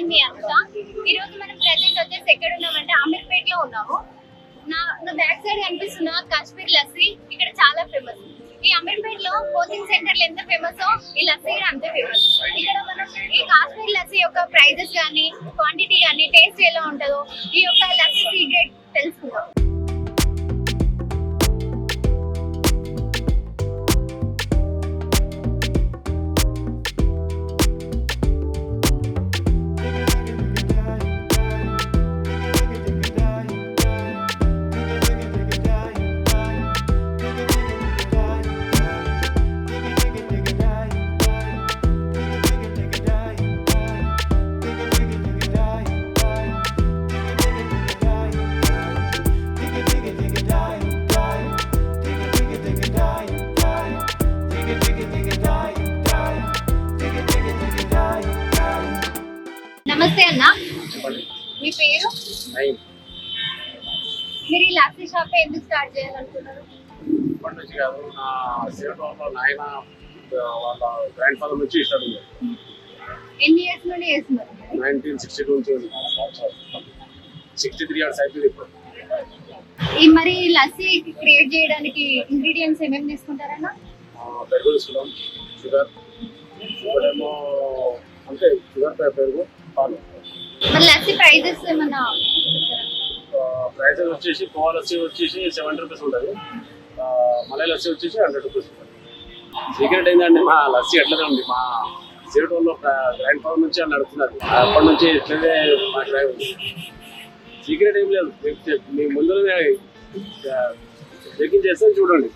నేను మీ అనుష ఈ రోజు మనం ప్రెసెంట్ వచ్చేసి ఎక్కడ ఉన్నామంటే అమీర్పేట్లో ఉన్నాము. నా నా బ్యాక్ సైడ్ కనిపిస్తున్న కాశ్మీర్ లస్సీ ఇక్కడ చాలా ఫేమస్ ఈ అమీర్పేట్లో కోచింగ్ సెంటర్లు ఎంత ఫేమస్ ఈ లస్సీ కూడా అంతే ఫేమస్ ఇక్కడ మనం ఈ కాశ్మీర్ లస్సీ యొక్క ప్రైజెస్ కానీ క్వాంటిటీ కానీ టేస్ట్ ఎలా ఉంటుందో ఈ యొక్క లస్సీ సీక్రెట్ తెలుసుకుందాం. మీరు ఈ లస్సీ షాప్ ఎందుకు స్టార్ట్ చేయాలనుకున్నారు? నుంచి కాదు నా నాయన వాళ్ళ గ్రాండ్ ఫాదర్ నుంచి ఉంది. ఎన్ని ఇయర్స్ నుండి చేస్తున్నారు? నైన్టీన్ సిక్స్టీ టూ నుంచి సిక్స్టీ త్రీ ఇయర్స్ అయిపోయింది ఇప్పుడు. ఈ మరి లస్సీ క్రియేట్ చేయడానికి ఇంగ్రీడియంట్స్ ఏమేమి తీసుకుంటారన్న? పెరుగు తీసుకున్నాం షుగర్ షుగర్ ఏమో అంటే షుగర్ పెరుగు పాలు. మరి లస్సీ ప్రైజెస్ ఏమన్నా వచ్చేసి కోవా లస్సీ వచ్చేసి సెవెంటీ రూపీస్ ఉంటుంది. ఆ, మలై లస్సీ వచ్చేసి హండ్రెడ్ రూపీస్ ఉంటుంది. సీక్రెట్ ఏంటంటే మా లస్సీ ఎట్లనే ఉంది. మా సేవట్ వాళ్ళు గ్రాండ్ ఫాదర్ నుంచి అని నడుస్తున్నారు అప్పటి నుంచి ఇట్లనే మా డ్రైవ్ సీక్రెట్ ఏం లేదు. మీకు చెప్- మీ ముందునే చెకింగ్ చేస్తే చూడండి.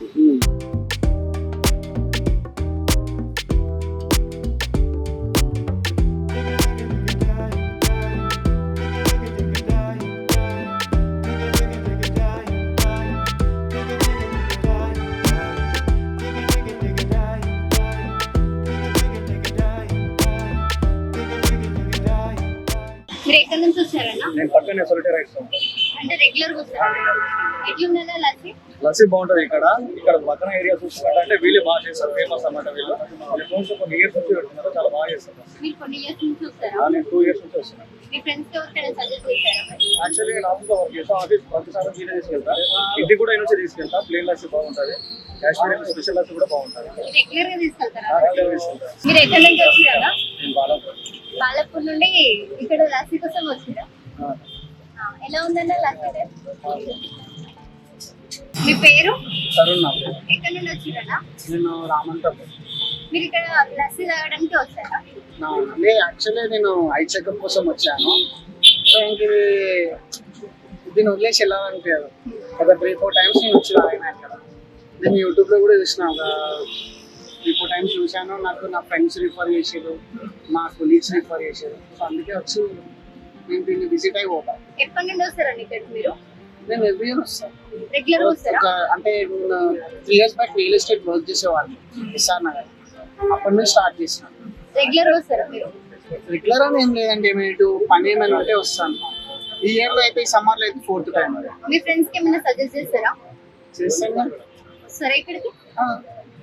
ఎక్కడి నుంచి వచ్చారన్న? నేను పక్కనే సొలిటీ రైట్స్ అంటే రెగ్యులర్గా వస్తారా? ఎట్లుందా లస్సీ? లస్సీ బాగుంటది ఇక్కడ. ఇక్కడ పక్కన ఏరియా చూసుకుంటే వీళ్ళే బాగా చేస్తారు. ఫేమస్ అన్నమాట వీళ్ళు. కొన్ని ఇయర్స్ నుంచి పెడుతున్నారు. చాలా బాగా చేస్తారు. మీరు కొన్ని ఇయర్స్ నుంచి వస్తారా? ఆ, నేను టూ ఇయర్స్ నుంచి వస్తున్నాను. మీ ఫ్రెండ్స్కి ఎవరికైనా సజెస్ట్ చేశారా మరి? యాక్చువల్లీ నేను ఆఫీస్లో వర్క్ చేస్తాను. ఆఫీస్ ప్రతిసారి వీళ్ళే తీసుకెళ్తా. ఇంటికి కూడా నుంచి తీసుకెళ్తా. ప్లేన్ లస్సీ బాగుంటది. కాశ్మీర్ స్పెషల్ లస్సీ కూడా బాగుంటది. రెగ్యులర్గా తీసుకెళ్తారా. మీరు ఎక్కడి నుంచి వచ్చారా? నేను బాగా బాలపూర్ నుండి ఇక్కడ లస్సీ కోసం వచ్చిరా ఆ, ఎలా ఉందన్న లస్సీ? మీ పేరు. ఎక్కడి నుండి వచ్చిరన్నా నేను రామంతపూర్. మీరు ఇక్కడ లస్సీ తాగడానికి వచ్చారా యాక్చువల్లీ నేను ఐ చెకప్ కోసం వచ్చాను. సో ఇంక ఇది దీన్ని వదిలేసి వెళ్ళాలనిపించదు. ఒక త్రీ ఫోర్ టైమ్స్ నేను వచ్చి తాగినా ఇక్కడ. నేను యూట్యూబ్లో కూడా చూసిన ఒక టైమ్స్ చూశాను నాకు నా ఫ్రెండ్స్ రిఫర్ చేసారు మా కొలీగ్స్ రిఫర్ చేసారు సో అందుకే వచ్చి నేను దీన్ని విజిట్ అయి పోతాను ఎప్పటి నుండి వస్తారండి ఇక్కడికి మీరు? నేను ఎవ్రీ ఇయర్ వస్తాను రెగ్యులర్ వస్తారా? అంటే నేను three years back real estate work చేసేవాడిని ఎస్ఆర్ నగర్. అప్పటి నుంచి స్టార్ట్ చేసిన. రెగ్యులర్ వస్తారా మీరు? రెగ్యులర్ అని ఏం లేదండి ఏమైనా ఇటు పని ఏమైనా ఉంటే వస్తాను. ఈ ఇయర్లో అయితే ఈ సమ్మర్లో అయితే ఫోర్త్ టైం మీ ఫ్రెండ్స్కి ఏమైనా సజెస్ట్ చేస్తారా? చేస్తాను. సరే ఇక్కడికి.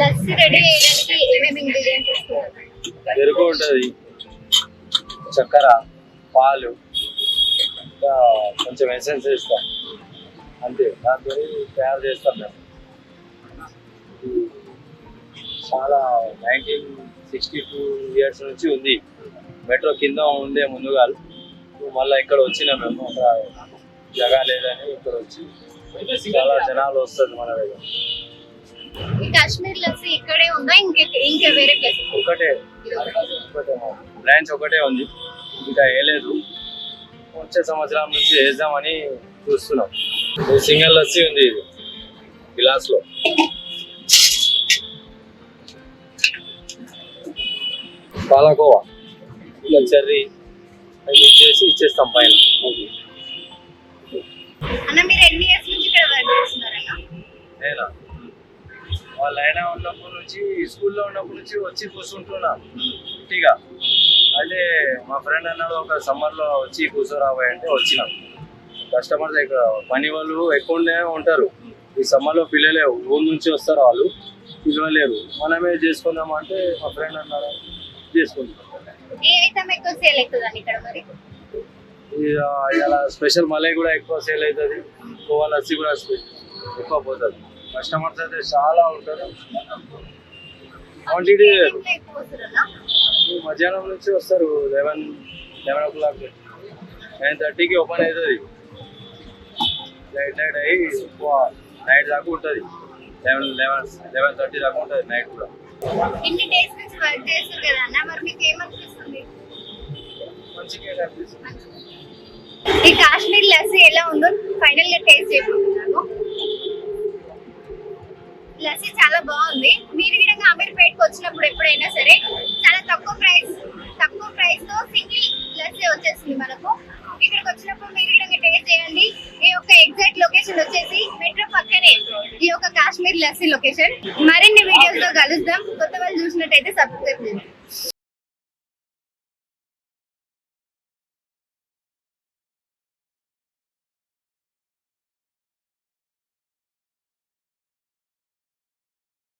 లస్సీ రెడీ చేయడానికి ఏమేమి ఇంగ్రీడియంట్స్ పెరుగు ఉంటుంది. చక్కెర పాలు ఇంకా కొంచెం ఎసెన్స్ వేస్తాం. అంతే దాంతో తయారు చేస్తాం మేము. చాలా నైన్టీన్ సిక్స్టీ టూ ఇయర్స్ నుంచి ఉంది. మెట్రో కింద ఉండే ముందుగా మళ్ళీ ఇక్కడ వచ్చిన మేము అక్కడ జగా లేదని ఇక్కడ వచ్చి చాలా జనాలు వస్తుంది మన దగ్గర. ఈ కాశ్మీర్ లస్సీ ఇక్కడే ఉందా? ఇంకే ఇంకా వేరే ప్లేస్ ఒకటే ఒకటే బ్రాంచ్ ఒకటే ఉంది. ఇంకా వేయలేదు. వచ్చే సంవత్సరం నుంచి వేద్దామని చూస్తున్నాం. సింగిల్ లస్సీ ఉంది ఇది గ్లాస్లో పాలకోవా ఇలా చెర్రీ అవి ఇచ్చేసి ఇచ్చేస్తాం పైన. అన్న మీరు ఎన్ని ఇయర్స్ నుంచి ఇక్కడ వర్క్ చేస్తున్నారన్న? నేనా? వాళ్ళు అయినా ఉన్నప్పటి నుంచి స్కూల్లో ఉన్నప్పటి నుంచి వచ్చి కూర్చుంటున్నా. ఇంటిగా అయితే మా ఫ్రెండ్ అన్నాడు ఒక సమ్మర్లో వచ్చి కూర్చోరాబోయ్ అంటే వచ్చిన. కస్టమర్స్ ఇక్కడ పని వాళ్ళు ఎక్కువనే ఉంటారు. ఈ సమ్మర్లో పిల్లలే ఊరు నుంచి వస్తారు వాళ్ళు. పిలవలేరు. మనమే చేసుకుందాం అంటే మా ఫ్రెండ్ అన్నారు చేసుకుంటాం ఇలా స్పెషల్ మలై కూడా ఎక్కువ సేల్ అవుతుంది. గోవా లస్సీ కూడా ఎక్కువ పోతుంది. కస్టమర్స్ అయితే చాలా ఉంటారు. క్వాంటిటీ మధ్యాహ్నం నుంచి వస్తారు eleven eleven o'clock nine థర్టీకి ఓపెన్ అవుతుంది. లైట్ లైట్ అయ్యి నైట్ దాకా ఉంటుంది. లెవెన్ లెవెన్ లెవెన్ థర్టీ దాకా ఉంటుంది నైట్ కూడా. ఈ కాశ్మీర్ లస్సీ ఎలా ఉందో ఫైనల్గా టేస్ట్ చేయబోతున్నాను లస్సీ చాలా బాగుంది. మీరు కూడా అమీర్పేటకి వచ్చినప్పుడు ఎప్పుడైనా సరే చాలా తక్కువ ప్రైస్ తక్కువ ప్రైస్తో సింగిల్ లస్సీ వచ్చేసింది మనకు. ఇక్కడికి వచ్చినప్పుడు మీరు కూడా టేస్ట్ చేయండి. ఈ యొక్క ఎగ్జాక్ట్ లొకేషన్ వచ్చేసి మెట్రో పక్కనే ఈ యొక్క కాశ్మీర్ లస్సీ లొకేషన్. మరిన్ని వీడియోస్లో కలుద్దాం. కొత్త వాళ్ళు చూసినట్టయితే సబ్స్క్రైబ్ చేయండి.